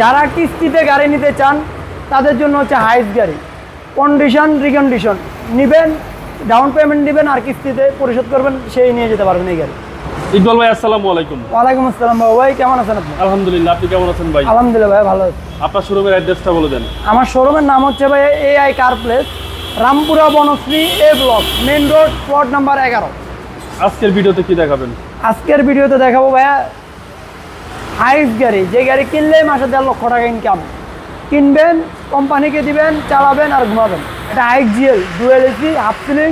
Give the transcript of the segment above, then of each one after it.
যারা কিস্তিতে গাড়ি নিতে চান তাদের জন্য হচ্ছে হাইস গাড়ি। কন্ডিশন রিকন্ডিশন নেবেন ডাউন পেমেন্ট দিবেন আর কিস্তিতে পরিশোধ করবেন সেই নিয়ে যেতে পারবেন এই গাড়ি। ইকবাল ভাই আসসালামু আলাইকুম। ওয়ালাইকুম আসসালাম বাবু ভাই কেমন আছেন আপনি? আলহামদুলিল্লাহ আপনি কেমন আছেন ভাই? আলহামদুলিল্লাহ ভাই ভালো আছি। আপনার শোরুমের অ্যাড্রেসটা বলে দেন। আমার শোরুমের নাম হচ্ছে ভাই AI car place Rampura Banasree A block main road plot number এগারো। আজকের ভিডিওতে কি দেখাবেন? আজকের ভিডিওতে দেখাবো ভাইয়া হাইস গাড়ি যে গাড়ি কিনলে মাসে দেড় লক্ষ টাকা ইনকাম কিনবেন কোম্পানিকে দিবেন চালাবেন আর ঘুমাবেন। এটা Hiace GL dual AC half ceiling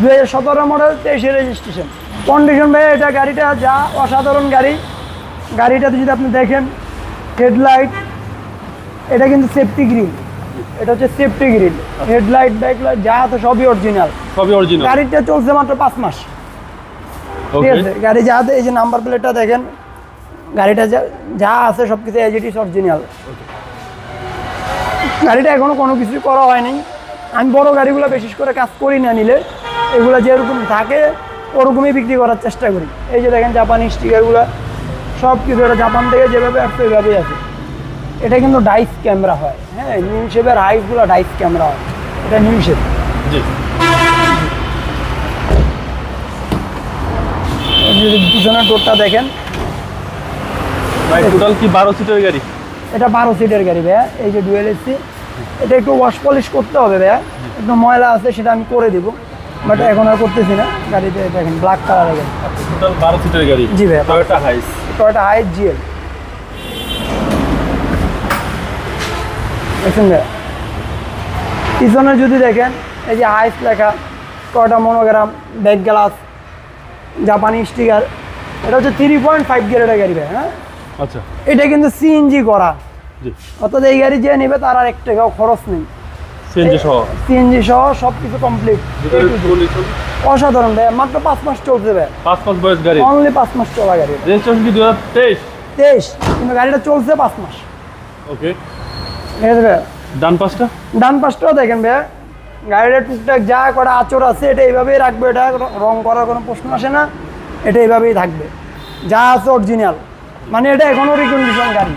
দু হাজার সতেরো মডেল তেইশে রেজিস্ট্রেশন কন্ডিশন ভাই এটা গাড়িটা যা অসাধারণ গাড়ি। গাড়িটাতে যদি আপনি দেখেন হেডলাইট এটা কিন্তু সেফটি গ্রিল এটা হচ্ছে সেফটি গ্রিল হেডলাইট ব্যাকলাইট যা আছে সবই অরিজিনাল সবই অরিজিনাল গাড়িটা চলছে মাত্র পাঁচ মাস। ঠিক আছে গাড়ি যা আছে, এই যে নাম্বার প্লেটটা দেখেন গাড়িটা যা যা আছে সব কিছু এজ ইট ইস অরিজিনাল গাড়িটা এখনও কোনো কিছুই করা হয়নি। আমি বড় গাড়িগুলো বিশেষ করে কাজ করি না নিলে এগুলো যেরকম থাকে ওরকমই বিক্রি করার চেষ্টা করি। এই যে দেখেন জাপানি স্টিকারগুলো সব কিছু এটা জাপান থেকে যেভাবে আসছে ওইভাবেই আছে। এটা কিন্তু ডাইস ক্যামেরা হয়। হ্যাঁ নিউ শেপের হাইসগুলো ডাইস ক্যামেরা হয়। এটা নিউ শেপ। যদি পিছনের ডোরটা দেখেন। ভাই টোটাল কি বারো সিটের গাড়ি? এটা বারো সিটের গাড়ি ভাইয়া এই যে ডুয়েল এসি এটা একটু ওয়াশ পলিশ করতে হবে ভাইয়া। একটু ময়লা আছে সেটা আমি করে দিব। বাট এখন আর করতেছি না। গাড়িতে দেখেন ব্ল্যাক কালারের গাড়ি। টোটাল বারো সিটের গাড়ি। জি ভাইয়া। Toyota Hiace Toyota hi GL ভাইয়া? পিছনে যদি দেখেন এই যে হাইস লেখা টয়টা মনোগ্রাম ব্যাক গ্লাস জাপানি স্টিকার এটা হচ্ছে থ্রি পয়েন্ট ফাইভ গ্রেডের গাড়ি ভাই হ্যাঁ? আচ্ছা। এটা কিন্তু সিএনজি করা। অর্থাৎ এই গাড়ি যে নেবে তার আর এক টাকাও খরচ নেই। সিএনজি সহ? সিএনজি সহ সব কমপ্লিট ভিতরে condition, অসাধারণ ভাই মাত্র পাঁচ মাস চলছে ভাই পাঁচ পাঁচ বয়স গাড়ি। অনলি পাঁচ মাস চলা গাড়ি রেজিস্ট্রেশন কি দু হাজার তেইশ? তেইশ কিন্তু গাড়িটা চলছে পাঁচ মাস। ওকে ডান পাশটা? ডান পাশটাও দেখেন ভাই গাড়িটা টুকটাক যা করা আচর আছে এটা এইভাবেই রাখবে। এটা র- রং করার কোনো প্রশ্ন আসে না। এটা এইভাবেই থাকবে। যা আছে অরিজিনাল মানে এটা এখনও রিকন্ডিশন গাড়ি।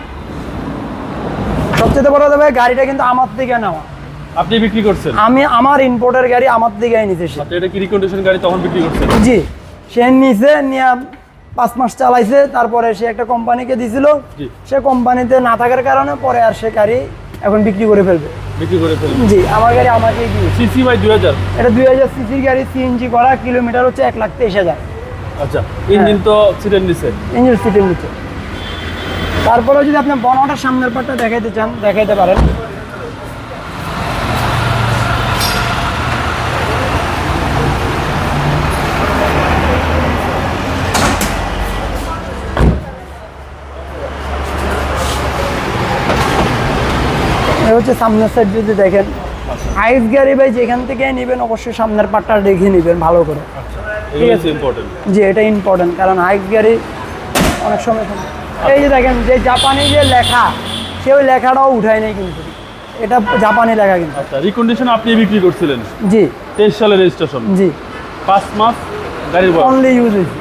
সবচেয়ে বড় ভাই গাড়িটা কিন্তু আমার থেকে নেওয়া। আপনি বিক্রি করছেন? আমি আমার ইম্পোর্টের গাড়ি আমার থেকে নিতে আচ্ছা এটা কি রিকন্ডিশন গাড়ি তখন বিক্রি করছেন? জি সে নিছে নিয়ে পাঁচ মাস চালাইছে তারপরে সে একটা কোম্পানিকে দিছিল। সে কোম্পানিতে না থাকার কারণে পরে আর সে গাড়ি এখন বিক্রি করে ফেলবে। বিক্রি করে ফেলেন জি আমার গাড়ি আমাকে দিয়ে সিসি বাই দুই হাজার? এটা দুই হাজার সিসির গাড়ি সিএনজি করা কিলোমিটার হচ্ছে এক লাখ তেইশ হাজার। আচ্ছা ইঞ্জিন তো সিটের নিচে। ইঞ্জিন সিটের নিচে। তারপরে যদি আপনি বনটার সামনের পাটটা দেখাইতে চান দেখাইতে পারেন। হচ্ছে সামনের সাইড যদি দেখেন। আইস গাড়ি ভাই যেখান থেকে নেবেন অবশ্যই সামনের পাটটা দেখে নেবেন ভালো করে। এগুলো হচ্ছে ইম্পর্টেন্ট জি এটা ইম্পর্টেন্ট কারণ হাইক গাড়ি অনেক সময়। এই যে দেখেন যে জাপানি যে লেখা সে ওই লেখাটাও উঠায় নেই কিন্তু। এটা জাপানি লেখা কিন্তু। আচ্ছা রিকন্ডিশন আপনি বিক্রি করছিলেন? জি। তেইশ সালের রেজিস্ট্রেশন জি। পাঁচ মাস গাড়ির বয়স। অনলি ইউজ হয়েছে।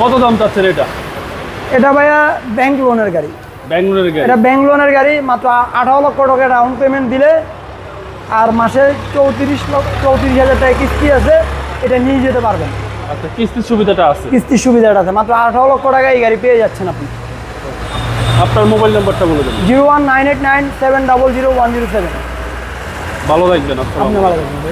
কত দাম চাচ্ছেন এটা? এটা ভাইয়া ব্যাংক লোনের গাড়ি। ব্যাঙ্গালোরের গাড়ি? এটা ব্যাংক লোনের গাড়ি মাত্র আঠারো লক্ষ টাকা ডাউন পেমেন্ট দিলে আর মাসে চৌত্রিশ লক্ষ চৌত্রিশ হাজার টাকা কিস্তি আছে এটা নিয়ে যেতে পারবেন। আচ্ছা কিস্তির সুবিধাটা আছে? কিস্তির সুবিধাটা আছে। মাত্র আঠারো লক্ষ টাকায় এই গাড়ি পেয়ে যাচ্ছেন আপনি। আপনার মোবাইল নাম্বারটা বলে দেবেন। Zero one nine eight nine seven double zero one zero seven. ভালো থাকবেন আপনি ভালো থাকবেন